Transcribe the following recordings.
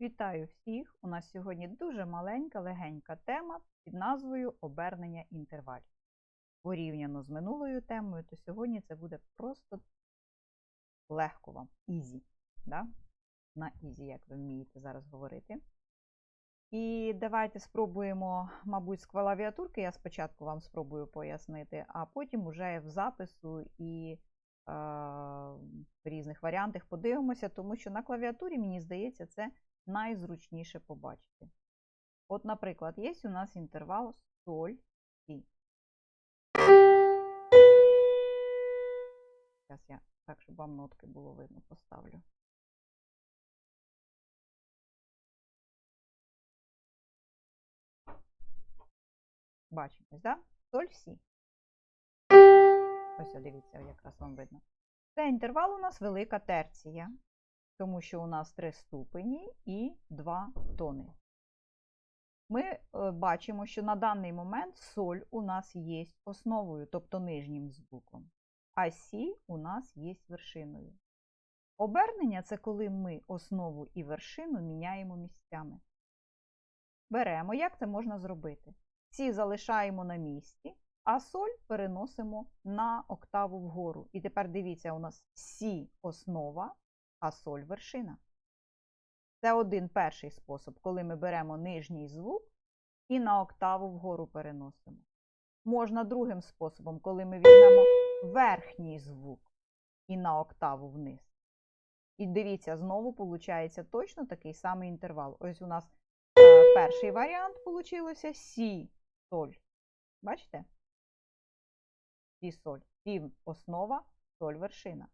Вітаю всіх! У нас сьогодні дуже маленька, легенька тема під назвою Обернення інтервалів. Порівняно з минулою темою, то сьогодні це буде просто легко вам, ізі. Да? На ізі, як ви вмієте зараз говорити. І давайте спробуємо, мабуть, з клавіатурки я спочатку вам спробую пояснити, а потім уже в запису і в різних варіантах подивимося, тому що на клавіатурі, мені здається, це найзручніше побачити. От, наприклад, є у нас інтервал соль сі. Зараз я так, щоб вам нотки було видно, поставлю. Бачимо, ось, да? Соль сі. Ось, дивіться, якраз вам видно. Це інтервал у нас велика терція тому що у нас три ступені і два тони. Ми е, бачимо, що на даний момент соль у нас є основою, тобто нижнім звуком, а сі у нас є вершиною. Обернення це коли ми основу і вершину міняємо місцями. Беремо, як це можна зробити? Сі залишаємо на місці, а соль переносимо на октаву вгору. І тепер дивіться, у нас сі основа, а соль вершина. Це один перший спосіб, коли ми беремо нижній звук і на октаву вгору переносимо. Можна другим способом, коли ми візьмемо верхній звук і на октаву вниз. І дивіться, знову виходить точно такий самий інтервал. Ось у нас е, перший варіант вийшло Сі соль. Бачите? Сі соль. Сі основа, соль вершина.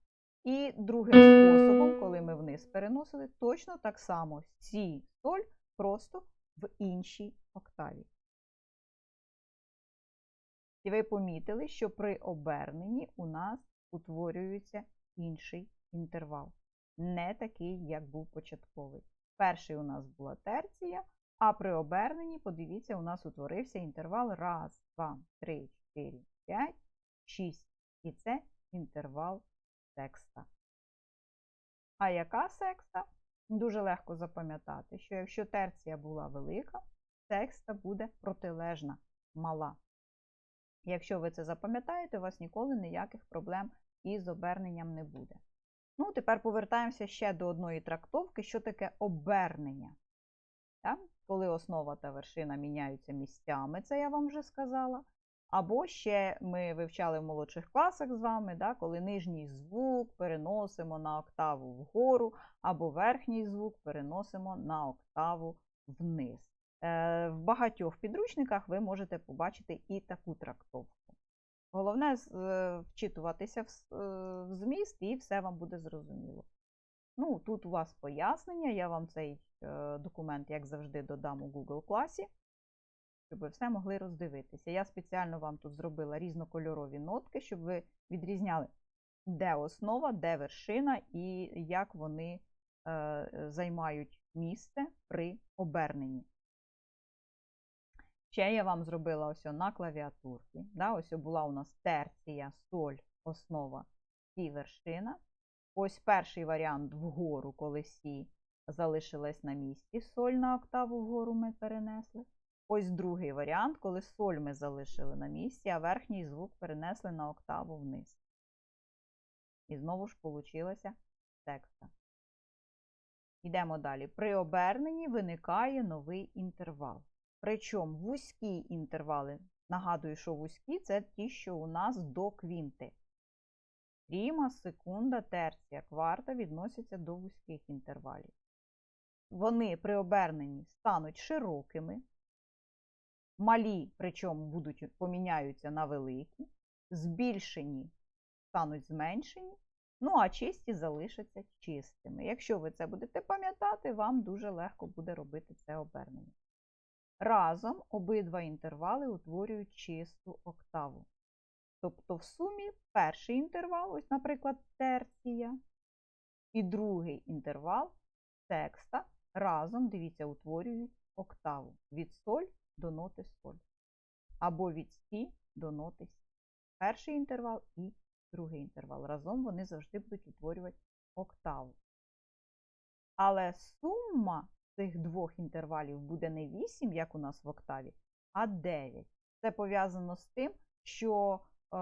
І другим способом, коли ми вниз переносили, точно так само сі соль просто в іншій октаві. І ви помітили, що при оберненні у нас утворюється інший інтервал. Не такий, як був початковий. Перший у нас була терція, а при оберненні, подивіться, у нас утворився інтервал 1, 2, 3, 4, 5, 6. І це інтервал секста. А яка секста? Дуже легко запам'ятати, що якщо терція була велика, секста буде протилежна, мала. Якщо ви це запам'ятаєте, у вас ніколи ніяких проблем із оберненням не буде. Ну, тепер повертаємося ще до одної трактовки, що таке обернення. Так? Коли основа та вершина міняються місцями, це я вам вже сказала. Або ще ми вивчали в молодших класах з вами, да, коли нижній звук переносимо на октаву вгору, або верхній звук переносимо на октаву вниз. Е, В багатьох підручниках ви можете побачити і таку трактовку. Головне е, вчитуватися в, е, зміст, і все вам буде зрозуміло. Ну, Тут у вас пояснення, я вам цей документ, як завжди, додам у Google класі щоб ви все могли роздивитися. Я спеціально вам тут зробила різнокольорові нотки, щоб ви відрізняли, де основа, де вершина і як вони е, займають місце при оберненні. Ще я вам зробила ось на клавіатурці. Да, Ось була у нас терція, соль, основа і вершина. Ось перший варіант вгору, коли сі залишилась на місці, соль на октаву вгору ми перенесли. Ось другий варіант, коли соль ми залишили на місці, а верхній звук перенесли на октаву вниз. І знову ж получилася секста. Йдемо далі. При оберненні виникає новий інтервал. Причому вузькі інтервали, нагадую, що вузькі це ті, що у нас до квінти. Пріма, секунда, терція, кварта відносяться до вузьких інтервалів. Вони при оберненні стануть широкими, малі, причому будуть, поміняються на великі, збільшені стануть зменшені, ну а чисті залишаться чистими. Якщо ви це будете пам'ятати, вам дуже легко буде робити це обернення. Разом обидва інтервали утворюють чисту октаву. Тобто, в сумі перший інтервал, ось, наприклад, терція, і другий інтервал текста разом, дивіться, утворюють октаву від соль до ноти соль. Або від сі до ноти сі. Перший інтервал і другий інтервал. Разом вони завжди будуть утворювати октаву. Але сума цих двох інтервалів буде не 8, як у нас в октаві, а 9. Це пов'язано з тим, що е,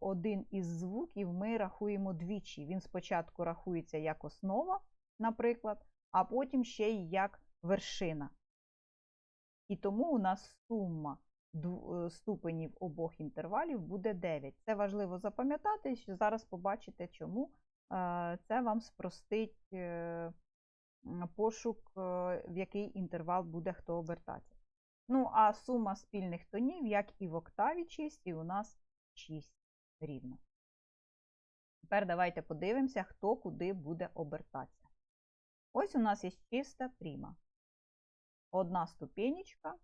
один із звуків ми рахуємо двічі. Він спочатку рахується як основа, наприклад, а потім ще й як вершина. І тому у нас сума е, ступенів обох інтервалів буде 9. Це важливо запам'ятати, що зараз побачите, чому е, це вам спростить е, пошук, в який інтервал буде хто обертатися. Ну, а сума спільних тонів, як і в октаві чистій, у нас 6 рівно. Тепер давайте подивимося, хто куди буде обертатися. Ось у нас є чиста пріма. Одна ступенечка,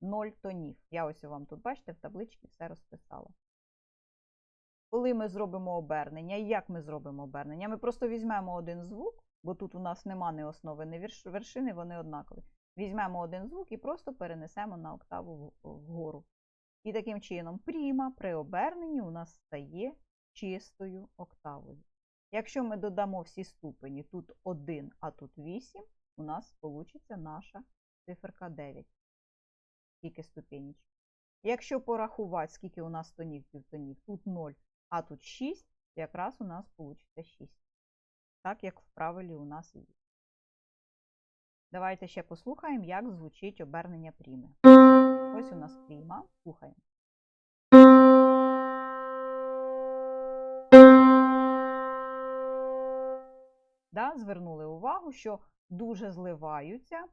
0 тонів. Я ось вам тут, бачите, в табличці все розписала. Коли ми зробимо обернення, як ми зробимо обернення? Ми просто візьмемо один звук, бо тут у нас нема ні основи, ні вершини, вони однакові. Візьмемо один звук і просто перенесемо на октаву вгору. І таким чином пріма при оберненні у нас стає чистою октавою. Якщо ми додамо всі ступені, тут 1, а тут 8, у нас вийде наша циферка 9. Скільки ступенечок. Якщо порахувати, скільки у нас тонів, півтонів, тут 0, а тут 6, якраз у нас вийде 6. Так як в правилі у нас є. Давайте ще послухаємо, як звучить обернення пріми. Ось у нас пріма. Слухаємо. Да, звернули увагу, що дуже зливаються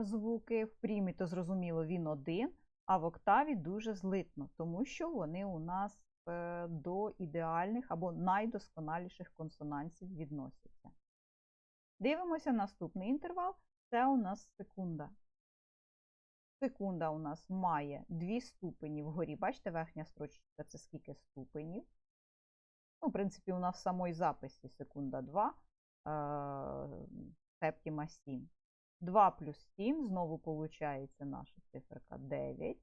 звуки в прімі, то зрозуміло, він один, а в октаві дуже злитно, тому що вони у нас е, до ідеальних або найдосконаліших консонансів відносяться. Дивимося наступний інтервал це у нас секунда. Секунда у нас має дві ступені вгорі. Бачите, верхня строчка це скільки ступенів. Ну, в принципі, у нас в самій записі секунда 2, е, септіма 7. 2 плюс 7, знову виходить наша циферка 9.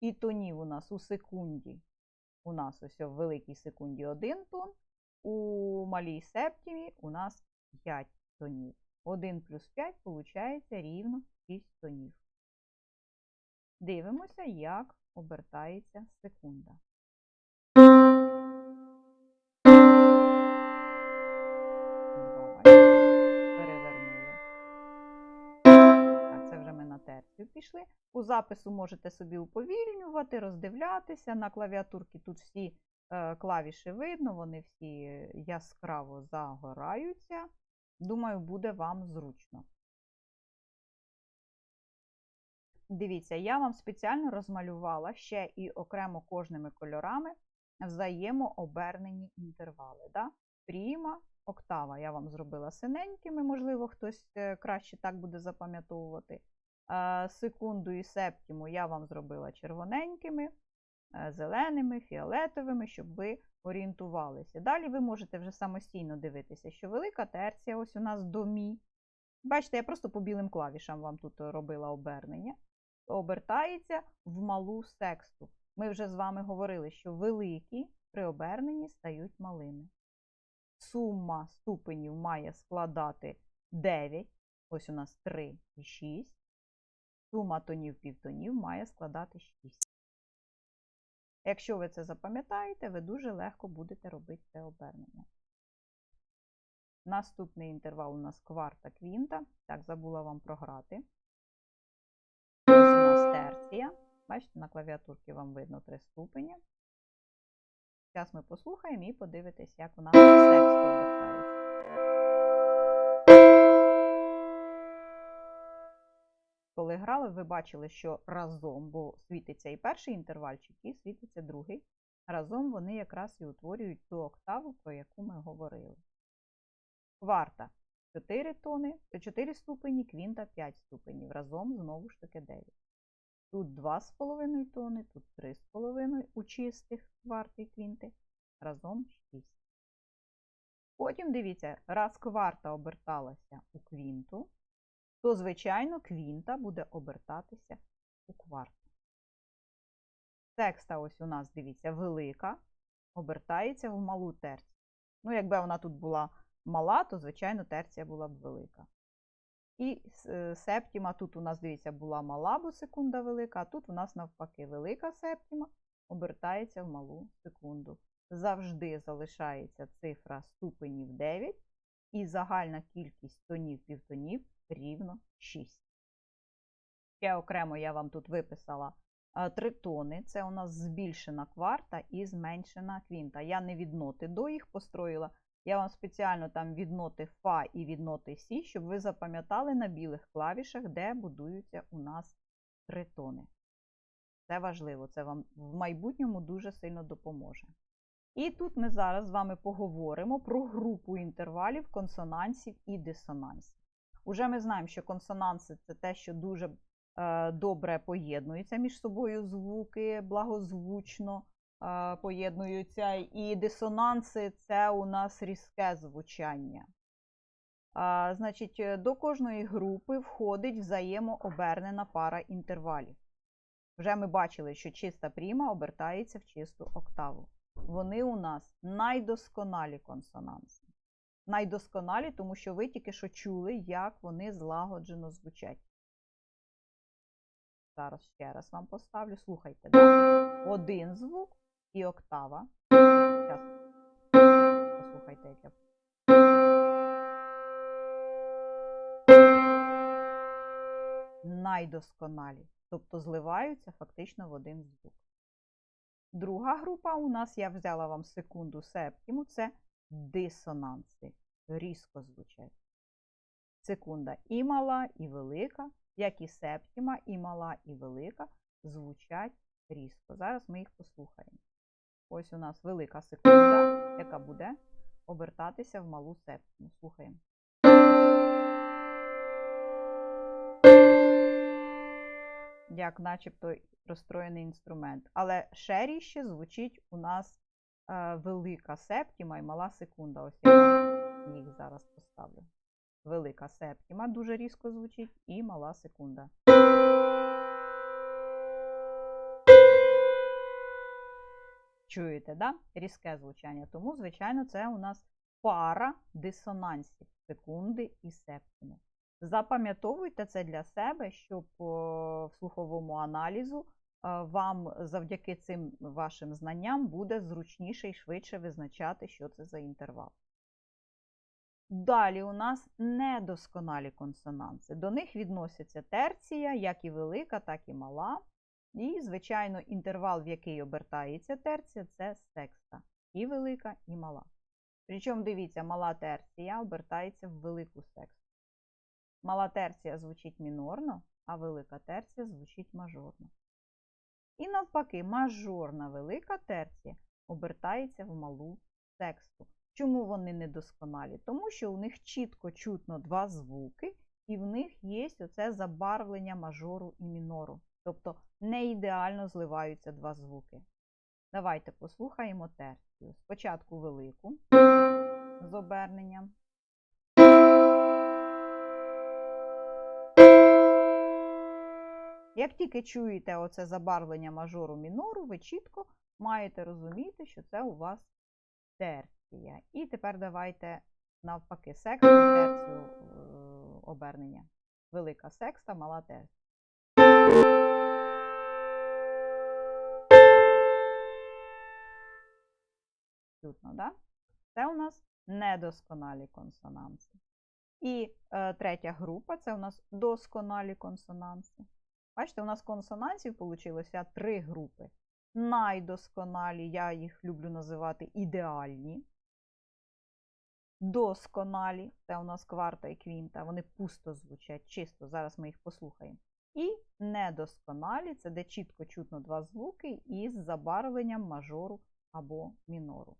І тонів у нас у секунді. У нас ось в великій секунді 1 тон, у малій септімі у нас 5 тонів. 1 плюс 5 виходить рівно 6 тонів. Дивимося, як обертається секунда. Терцію пішли. У запису можете собі уповільнювати, роздивлятися. На клавіатурці тут всі е, клавіші видно, вони всі яскраво загораються. Думаю, буде вам зручно. Дивіться, я вам спеціально розмалювала ще і окремо кожними кольорами взаємообернені інтервали. Да? Пріма, октава я вам зробила синенькими, можливо, хтось е, краще так буде запам'ятовувати. Е, Секунду і септіму я вам зробила червоненькими, е, зеленими, фіолетовими, щоб ви орієнтувалися. Далі ви можете вже самостійно дивитися, що велика терція, ось у нас до мі. Бачите, я просто по білим клавішам вам тут робила обернення. Обертається в малу сексту. Ми вже з вами говорили, що великі при оберненні стають малими. Сума ступенів має складати 9, ось у нас 3 і 6. Сума тонів півтонів має складати 6. Якщо ви це запам'ятаєте, ви дуже легко будете робити це обернення. Наступний інтервал у нас кварта квінта. Так, забула вам програти. Ось у нас терція. Бачите, на клавіатурці вам видно три ступені. Зараз ми послухаємо і подивитесь, як у нас текст Коли грали, ви бачили, що разом, бо світиться і перший інтервальчик, і світиться другий. Разом вони якраз і утворюють ту октаву, про яку ми говорили. Кварта 4 тони, 4 ступені, квінта 5 ступенів. Разом знову ж таки 9. Тут 2,5 тони, тут 3,5 у чистих кварти і квінти. Разом 6. Потім дивіться, раз кварта оберталася у квінту, то, звичайно, квінта буде обертатися у кварту. Текста ось у нас, дивіться, велика, обертається в малу терцію. Ну, якби вона тут була мала, то, звичайно, терція була б велика. І е, септіма, тут у нас, дивіться, була мала, бо секунда велика, а тут у нас навпаки велика септіма обертається в малу секунду. Завжди залишається цифра ступенів 9, і загальна кількість тонів півтонів рівно 6. Ще окремо я вам тут виписала е, три тони. Це у нас збільшена кварта і зменшена квінта. Я не від ноти до їх построїла. Я вам спеціально там від ноти Фа і від ноти Сі, щоб ви запам'ятали на білих клавішах, де будуються у нас три тони. Це важливо, це вам в майбутньому дуже сильно допоможе. І тут ми зараз з вами поговоримо про групу інтервалів консонансів і дисонансів. Уже ми знаємо, що консонанси це те, що дуже е, добре поєднуються між собою звуки, благозвучно е, поєднуються, і дисонанси це у нас різке звучання. А, значить, е, до кожної групи входить взаємообернена пара інтервалів. Вже ми бачили, що чиста пріма обертається в чисту октаву. Вони у нас найдосконалі консонанси. Найдосконалі, тому що ви тільки що чули, як вони злагоджено звучать. Зараз ще раз вам поставлю. Слухайте, да? один звук і октава. Зараз. Послухайте, як я. Найдосконалі, тобто зливаються фактично в один звук. Друга група у нас, я взяла вам секунду септіму, це дисонанси. Різко звучать. Секунда і мала, і велика, як і септіма, і мала, і велика звучать різко. Зараз ми їх послухаємо. Ось у нас велика секунда, яка буде обертатися в малу септіму. Слухаємо. Як начебто розстроєний інструмент. Але ще ріще звучить у нас велика септіма і мала секунда. Ось я їх зараз поставлю. Велика септіма дуже різко звучить, і мала секунда. Чуєте, да? Різке звучання. Тому, звичайно, це у нас пара дисонансів секунди і септіми. Запам'ятовуйте це для себе, щоб в слуховому аналізу вам завдяки цим вашим знанням буде зручніше і швидше визначати, що це за інтервал. Далі у нас недосконалі консонанси. До них відносяться терція, як і велика, так і мала. І, звичайно, інтервал, в який обертається терція, це секста. І велика, і мала. Причому, дивіться, мала терція обертається в велику сексту. Мала терція звучить мінорно, а велика терція звучить мажорно. І навпаки, мажорна велика терція обертається в малу сексту. Чому вони недосконалі? Тому що у них чітко чутно два звуки, і в них є оце забарвлення мажору і мінору. Тобто не ідеально зливаються два звуки. Давайте послухаємо терцію. Спочатку велику з оберненням. Як тільки чуєте оце забарвлення мажору мінору, ви чітко маєте розуміти, що це у вас терція. І тепер давайте навпаки сексту терцію е, обернення. Велика секста, мала терція. Чутно, да? Це у нас недосконалі консонанси. І е, третя група це у нас досконалі консонанси. Бачите, у нас консонансів вийшло три групи. Найдосконалі, я їх люблю називати ідеальні. Досконалі, це у нас кварта і квінта, вони пусто звучать, чисто. Зараз ми їх послухаємо. І недосконалі це де чітко чутно два звуки із забарвленням мажору або мінору.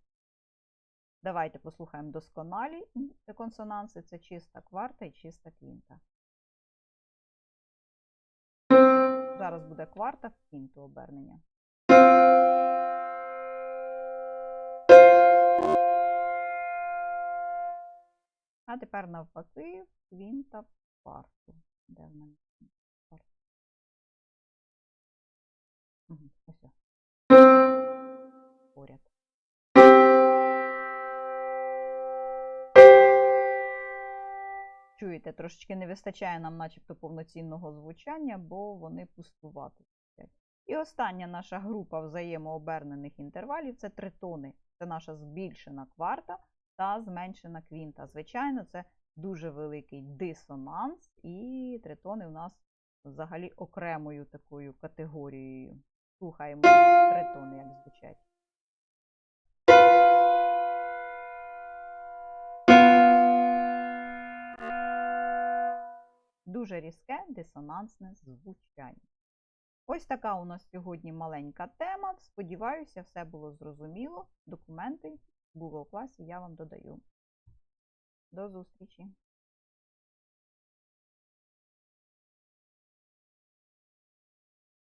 Давайте послухаємо досконалі консонанси це чиста кварта і чиста квінта. Зараз буде кварта в кінту обернення. А тепер навпаки квінта в кварту. Де в мене? Угу, ось. Чуєте, трошечки не вистачає нам, начебто, повноцінного звучання, бо вони пустувати. І остання наша група взаємообернених інтервалів це тритони. Це наша збільшена кварта та зменшена квінта. Звичайно, це дуже великий дисонанс, і тритони у нас взагалі окремою такою категорією. Слухаємо тритони, як звучать. Дуже різке дисонансне звучання. Ось така у нас сьогодні маленька тема. Сподіваюся, все було зрозуміло. Документи в Google класі я вам додаю. До зустрічі!